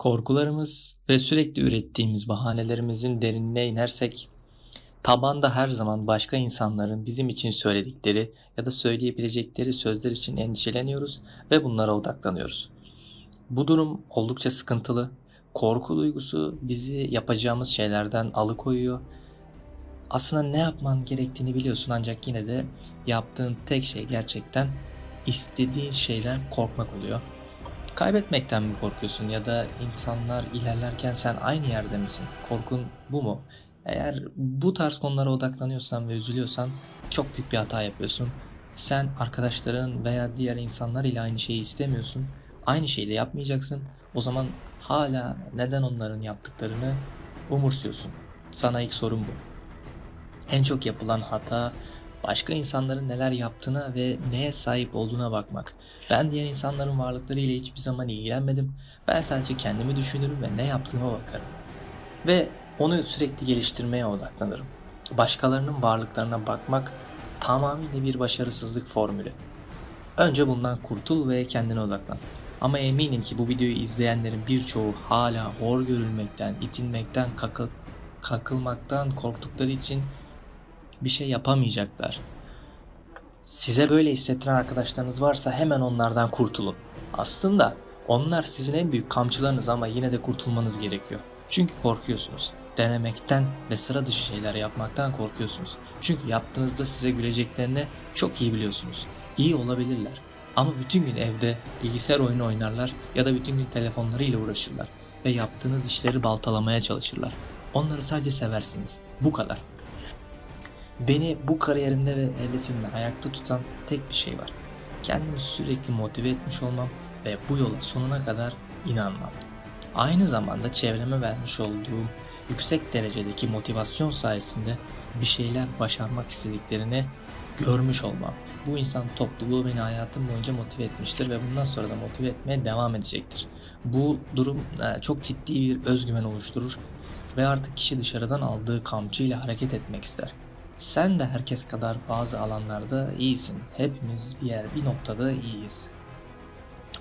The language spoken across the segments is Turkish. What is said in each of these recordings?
Korkularımız ve sürekli ürettiğimiz bahanelerimizin derinine inersek, tabanda her zaman başka insanların bizim için söyledikleri ya da söyleyebilecekleri sözler için endişeleniyoruz ve bunlara odaklanıyoruz. Bu durum oldukça sıkıntılı. Korku duygusu bizi yapacağımız şeylerden alıkoyuyor. Aslında ne yapman gerektiğini biliyorsun ancak yine de yaptığın tek şey gerçekten istediğin şeyden korkmak oluyor. Kaybetmekten mi korkuyorsun ya da insanlar ilerlerken sen aynı yerde misin? Korkun bu mu? Eğer bu tarz konulara odaklanıyorsan ve üzülüyorsan çok büyük bir hata yapıyorsun. Sen arkadaşların veya diğer insanlar ile aynı şeyi istemiyorsun. Aynı şeyi de yapmayacaksın. O zaman hala neden onların yaptıklarını umursuyorsun? Sana ilk sorun bu. En çok yapılan hata başka insanların neler yaptığına ve neye sahip olduğuna bakmak. Ben diğer insanların varlıklarıyla hiçbir zaman ilgilenmedim. Ben sadece kendimi düşünürüm ve ne yaptığıma bakarım. Ve onu sürekli geliştirmeye odaklanırım. Başkalarının varlıklarına bakmak tamamıyla bir başarısızlık formülü. Önce bundan kurtul ve kendine odaklan. Ama eminim ki bu videoyu izleyenlerin birçoğu hala hor görülmekten, itilmekten, kakıl, kakılmaktan korktukları için bir şey yapamayacaklar. Size böyle hissettiren arkadaşlarınız varsa hemen onlardan kurtulun. Aslında onlar sizin en büyük kamçılarınız ama yine de kurtulmanız gerekiyor. Çünkü korkuyorsunuz. Denemekten ve sıra dışı şeyler yapmaktan korkuyorsunuz. Çünkü yaptığınızda size güleceklerini çok iyi biliyorsunuz. İyi olabilirler. Ama bütün gün evde bilgisayar oyunu oynarlar ya da bütün gün telefonlarıyla uğraşırlar ve yaptığınız işleri baltalamaya çalışırlar. Onları sadece seversiniz. Bu kadar. Beni bu kariyerimde ve hedefimde ayakta tutan tek bir şey var. Kendimi sürekli motive etmiş olmam ve bu yola sonuna kadar inanmam. Aynı zamanda çevreme vermiş olduğum yüksek derecedeki motivasyon sayesinde bir şeyler başarmak istediklerini görmüş olmam. Bu insan topluluğu beni hayatım boyunca motive etmiştir ve bundan sonra da motive etmeye devam edecektir. Bu durum e, çok ciddi bir özgüven oluşturur ve artık kişi dışarıdan aldığı kamçıyla hareket etmek ister. Sen de herkes kadar bazı alanlarda iyisin. Hepimiz bir yer, bir noktada iyiyiz.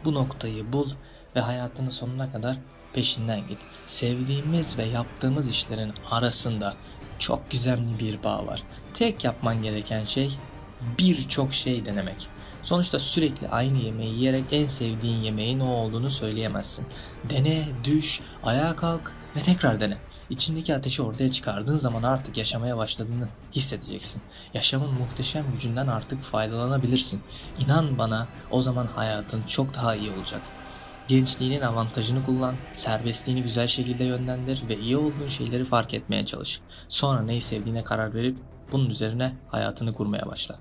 Bu noktayı bul ve hayatının sonuna kadar peşinden git. Sevdiğimiz ve yaptığımız işlerin arasında çok gizemli bir bağ var. Tek yapman gereken şey birçok şey denemek. Sonuçta sürekli aynı yemeği yiyerek en sevdiğin yemeğin o olduğunu söyleyemezsin. Dene, düş, ayağa kalk ve tekrar dene. İçindeki ateşi ortaya çıkardığın zaman artık yaşamaya başladığını hissedeceksin. Yaşamın muhteşem gücünden artık faydalanabilirsin. İnan bana o zaman hayatın çok daha iyi olacak. Gençliğinin avantajını kullan, serbestliğini güzel şekilde yönlendir ve iyi olduğun şeyleri fark etmeye çalış. Sonra neyi sevdiğine karar verip bunun üzerine hayatını kurmaya başla.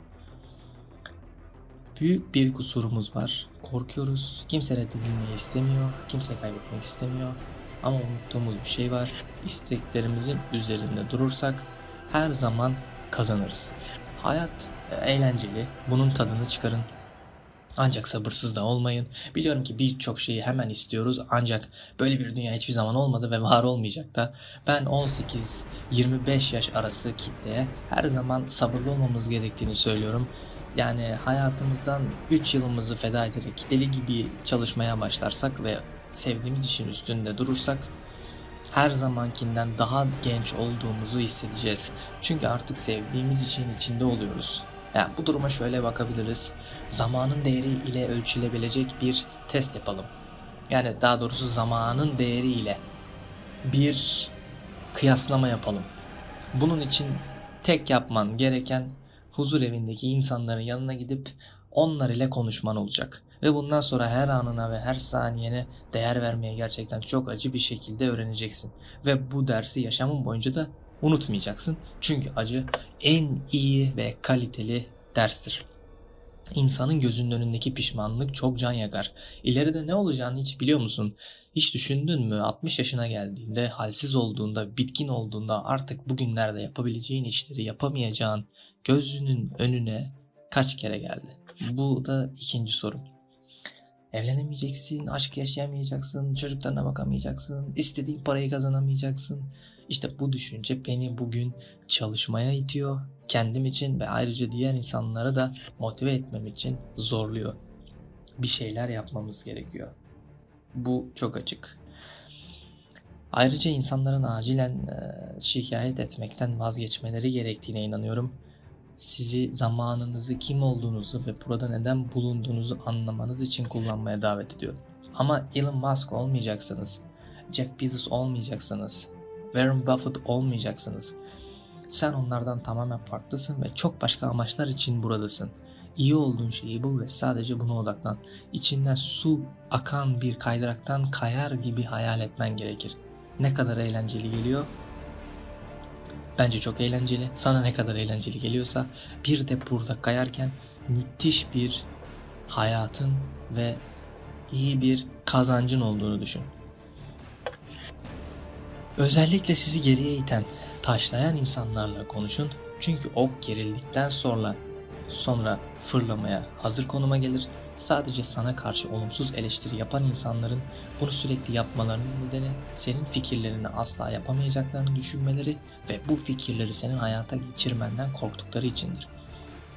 Büyük bir kusurumuz var. Korkuyoruz. Kimse reddedilmeyi istemiyor. Kimse kaybetmek istemiyor. Ama unuttuğumuz bir şey var. İsteklerimizin üzerinde durursak her zaman kazanırız. Hayat eğlenceli. Bunun tadını çıkarın. Ancak sabırsız da olmayın. Biliyorum ki birçok şeyi hemen istiyoruz ancak böyle bir dünya hiçbir zaman olmadı ve var olmayacak da. Ben 18-25 yaş arası kitleye her zaman sabırlı olmamız gerektiğini söylüyorum. Yani hayatımızdan 3 yılımızı feda ederek deli gibi çalışmaya başlarsak ve sevdiğimiz işin üstünde durursak her zamankinden daha genç olduğumuzu hissedeceğiz. Çünkü artık sevdiğimiz için içinde oluyoruz. Yani bu duruma şöyle bakabiliriz. Zamanın değeri ile ölçülebilecek bir test yapalım. Yani daha doğrusu zamanın değeri ile bir kıyaslama yapalım. Bunun için tek yapman gereken huzur evindeki insanların yanına gidip onlar ile konuşman olacak. Ve bundan sonra her anına ve her saniyene değer vermeye gerçekten çok acı bir şekilde öğreneceksin. Ve bu dersi yaşamın boyunca da unutmayacaksın. Çünkü acı en iyi ve kaliteli derstir. İnsanın gözünün önündeki pişmanlık çok can yakar. İleride ne olacağını hiç biliyor musun? Hiç düşündün mü 60 yaşına geldiğinde, halsiz olduğunda, bitkin olduğunda artık bugünlerde yapabileceğin işleri yapamayacağın gözünün önüne kaç kere geldi? Bu da ikinci sorum. Evlenemeyeceksin, aşk yaşayamayacaksın, çocuklarına bakamayacaksın, istediğin parayı kazanamayacaksın. İşte bu düşünce beni bugün çalışmaya itiyor. Kendim için ve ayrıca diğer insanlara da motive etmem için zorluyor. Bir şeyler yapmamız gerekiyor. Bu çok açık. Ayrıca insanların acilen şikayet etmekten vazgeçmeleri gerektiğine inanıyorum. Sizi zamanınızı kim olduğunuzu ve burada neden bulunduğunuzu anlamanız için kullanmaya davet ediyorum. Ama Elon Musk olmayacaksınız. Jeff Bezos olmayacaksınız. Warren Buffett olmayacaksınız. Sen onlardan tamamen farklısın ve çok başka amaçlar için buradasın. İyi olduğun şeyi bul ve sadece buna odaklan. İçinden su akan bir kaydıraktan kayar gibi hayal etmen gerekir. Ne kadar eğlenceli geliyor? Bence çok eğlenceli. Sana ne kadar eğlenceli geliyorsa bir de burada kayarken müthiş bir hayatın ve iyi bir kazancın olduğunu düşün. Özellikle sizi geriye iten, taşlayan insanlarla konuşun. Çünkü ok gerildikten sonra sonra fırlamaya hazır konuma gelir. Sadece sana karşı olumsuz eleştiri yapan insanların bunu sürekli yapmalarının nedeni senin fikirlerini asla yapamayacaklarını düşünmeleri ve bu fikirleri senin hayata geçirmenden korktukları içindir.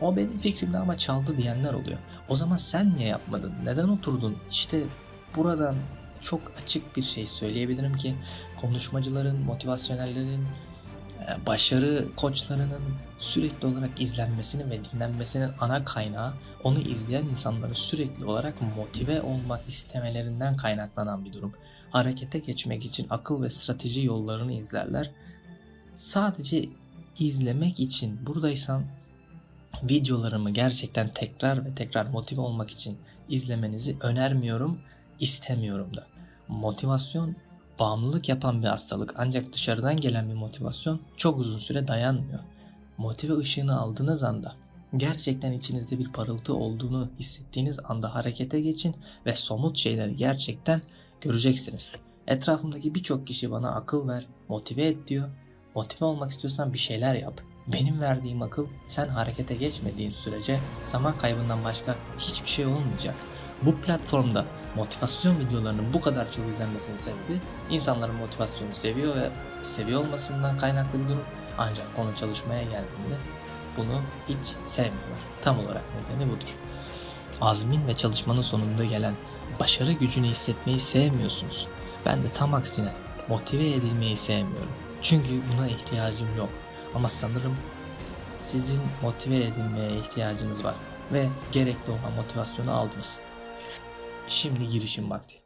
O benim fikrimde ama çaldı diyenler oluyor. O zaman sen niye yapmadın? Neden oturdun? İşte buradan çok açık bir şey söyleyebilirim ki konuşmacıların, motivasyonellerin, başarı koçlarının sürekli olarak izlenmesinin ve dinlenmesinin ana kaynağı onu izleyen insanların sürekli olarak motive olmak istemelerinden kaynaklanan bir durum. Harekete geçmek için akıl ve strateji yollarını izlerler. Sadece izlemek için buradaysan videolarımı gerçekten tekrar ve tekrar motive olmak için izlemenizi önermiyorum, istemiyorum da. Motivasyon bağımlılık yapan bir hastalık ancak dışarıdan gelen bir motivasyon çok uzun süre dayanmıyor. Motive ışığını aldığınız anda gerçekten içinizde bir parıltı olduğunu hissettiğiniz anda harekete geçin ve somut şeyleri gerçekten göreceksiniz. Etrafımdaki birçok kişi bana akıl ver, motive et diyor. Motive olmak istiyorsan bir şeyler yap. Benim verdiğim akıl sen harekete geçmediğin sürece zaman kaybından başka hiçbir şey olmayacak. Bu platformda motivasyon videolarının bu kadar çok izlenmesinin sebebi insanların motivasyonu seviyor ve seviyor olmasından kaynaklı bir durum. Ancak konu çalışmaya geldiğinde bunu hiç sevmiyorlar. Tam olarak nedeni budur. Azmin ve çalışmanın sonunda gelen başarı gücünü hissetmeyi sevmiyorsunuz. Ben de tam aksine motive edilmeyi sevmiyorum. Çünkü buna ihtiyacım yok. Ama sanırım sizin motive edilmeye ihtiyacınız var ve gerekli olan motivasyonu aldınız. Şimdi girişim vakti.